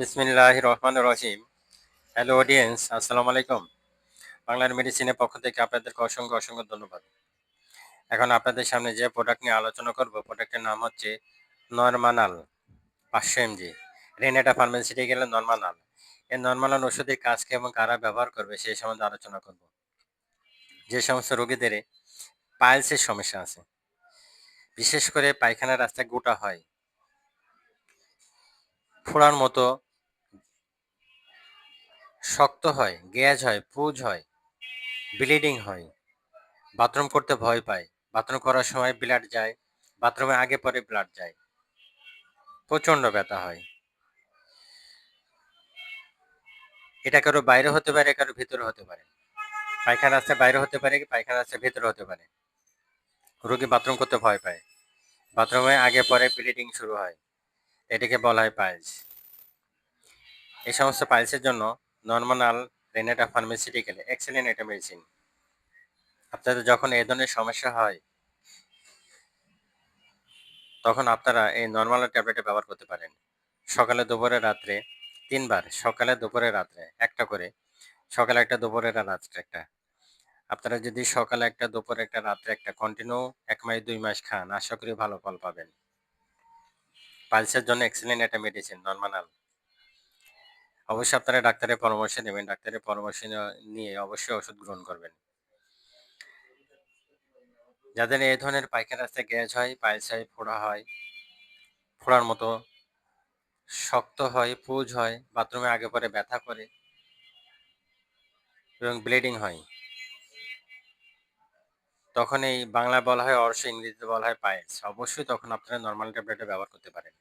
বিসমিল্লাহ রহমান রহিম hello audience আসসালামু আলাইকুম বাংলার মেডিসিনের পক্ষ থেকে আপনাদেরকে অসংখ্য অসংখ্য ধন্যবাদ। এখন আপনাদের সামনে যে প্রোডাক্ট নিয়ে আলোচনা করব প্রোডাক্টের নাম হচ্ছে নরমানাল পাঁচশো এমজি রেনেটা ফার্মেসিটি গেলে নরমানাল। এই নরমানাল ওষুধের কাজ এবং কারা ব্যবহার করবে সেই সম্বন্ধে আলোচনা করব। যে সমস্ত রোগীদের পাইলসের সমস্যা আছে, বিশেষ করে পায়খানার রাস্তায় গোটা হয়, ফোড়ার মতো শক্ত হয়, গ্যাজ হয়, পুজ হয়, ব্লিডিং হয়। বাথরুম করতে ভয় পায়। বাথরুম করার সময় ব্লাড যায়, বাথরুমে আগে পরে ব্লাড যায়। প্রচণ্ড ব্যথা হয়। এটা কারও বাইরে হতে পারে, কারও ভিতরে হতে পারে। পায়খানা রাস্তায় বাইরে হতে পারে, পায়খানা রাস্তায় ভিতরে হতে পারে। রোগী বাথরুম করতে ভয় পায়। বাথরুমে আগে পরে ব্লিডিং শুরু হয়। এটাকে বলা হয় পাইলস। এই সমস্ত পাইলসের জন্য নর্মাল রেনেটা ফার্মাসিউটিক্যাল এক্সেলেন্ট একটা মেডিসিন আপনাদের যখন এই ধরনের সমস্যা হয়, তখন আপনারা এই নর্মাল ট্যাবলেটটা ব্যবহার করতে পারেন। সকালে, দুপুরে, রাত্রে, তিনবার, সকালে, দুপুরে, রাত্রে, একটা করে। সকালে একটা, দুপুরে, রাত্রে একটা। আপনারা যদি সকালে একটা, দুপুরে একটা, রাত্রে একটা কন্টিনিউ এক মাস, দুই মাস খান, আশা করি ভালো ফল পাবেন। পালসের জন্য এক্সেলেন্ট একটা মেডিসিন নর্মাল অবশ্যই আপনারা ডাক্তারের পরামর্শ নেবেন, ডাক্তারের পরামর্শ নিয়ে অবশ্যই ওষুধ গ্রহণ করবেন। যাদের এই ধরনের পায়খানা রাস্তায় গ্যাস হয় পায়েস হয় ফোড়া হয়, ফোড়ার মতো শক্ত হয়, পুজ হয়, বাথরুমে আগে পরে ব্যথা করে এবং ব্লিডিং হয়, তখন এই বাংলা বলা হয় অর্শ ইংরেজিতে বলা হয় পায়েস অবশ্যই তখন আপনারা নর্মাল ট্যাবলেটটা ব্যবহার করতে পারেন।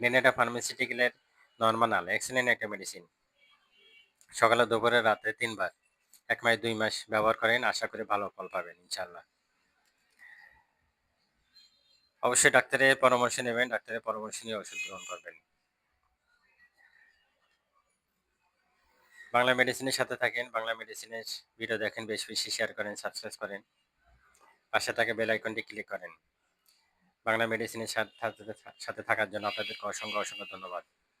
নেনেটা ফার্মাসিউটিক্যালের নর্মাল এক্সেলেন্ট একটা মেডিসিন সকালে, দুপুরে, রাতে তিনবার। এক মাস, দুই মাস ব্যবহার করেন, আশা করি ভালো ফল পাবেন ইনশাল্লাহ অবশ্যই ডাক্তারের পরামর্শ নেবেন, ডাক্তারের পরামর্শ নিয়ে ওষুধ গ্রহণ করবেন। বাংলা মেডিসিনের সাথে থাকেন, বাংলা মেডিসিনের ভিডিও দেখেন, বেশি বেশি শেয়ার করেন সাবস্ক্রাইব করেন। পাশে থাকে বেল আইকনটি ক্লিক করেন। বাংলা মেডিসিনের সাথে থাকার জন্য আপনাদেরকে অসংখ্য অসংখ্য ধন্যবাদ।